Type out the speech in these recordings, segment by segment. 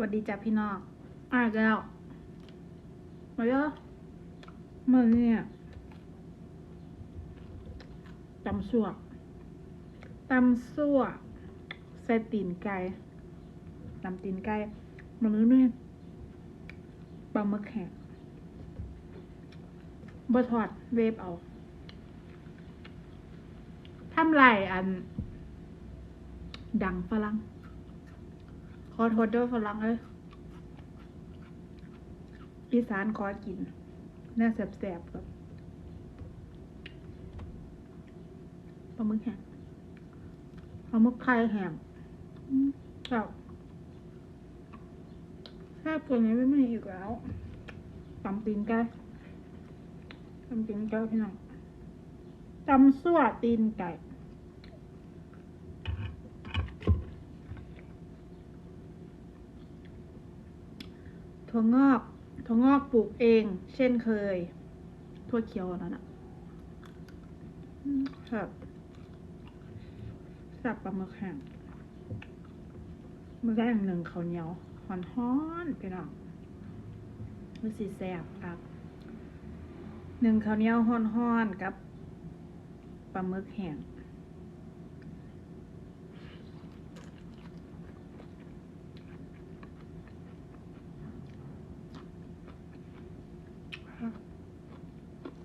วัสดีจ้ะพี่น้องอะแล้วมาเยอะมาเนี่ยตำสั่วตำสั่วใส่ตีนไก่ตำตีนไก่มาเนื้อเนี่ยปลาหมึกแห้งบะทอดเวฟเอาทำไรอัน ดังฝรั่ง อโทษด้วยฝรั่งเอ้ยอีสานขอกินแน่แสบๆกับปลาหมึกแห้งปลาหมึกไข่แห้งครับแซ่บกว่านี้ไม่มีอีกแล้วตำตีนไก่ตำตีนไก่พี่น้องตำสั่วตีนไก่ ถั่วงอกถั่วงอกปลูกเอง เช่นเคย ถั่วเขียวนั่นน่ะครับสับปลาหมึกแห้งมือแรกหนึ่งข้าวเหนียวหอนฮ้อนๆพี่น้องมือสีแสบครับหนึ่งข้าวเหนียวฮ้อนกับปลาหมึกแห้ง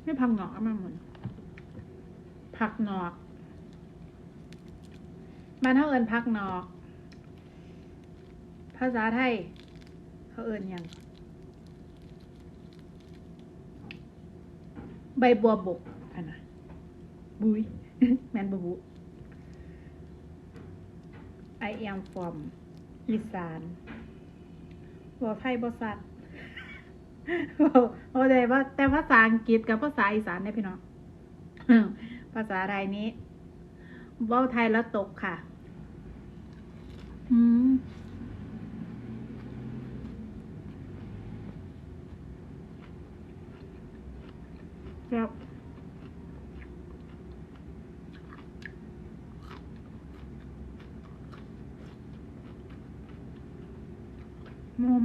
ไม่ผักหนอกเอามาหมดผักหนอก มันเท่าเอินผักหนอก ภาษาไทยเขาเอินยังใบบัวบกอันนะบุยแมนบบุ I am from อีสานบัวไทยบัวสัตว์ โอ้แต่ว่าแต่ภาษาอังกฤษกับภาษาอีสานเนี่ยพี่น้องภาษาไทยนี้เว้าไทยแล้วตกค่ะ อืมครับนม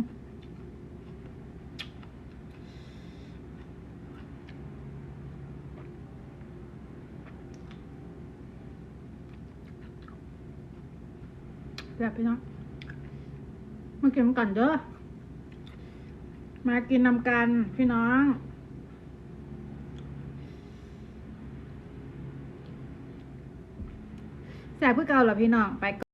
แบบพี่น้องมากินกันเด้อมากินนำกันพี่น้องแสบเพื่อเก่าเหรอพี่น้องไปก่อน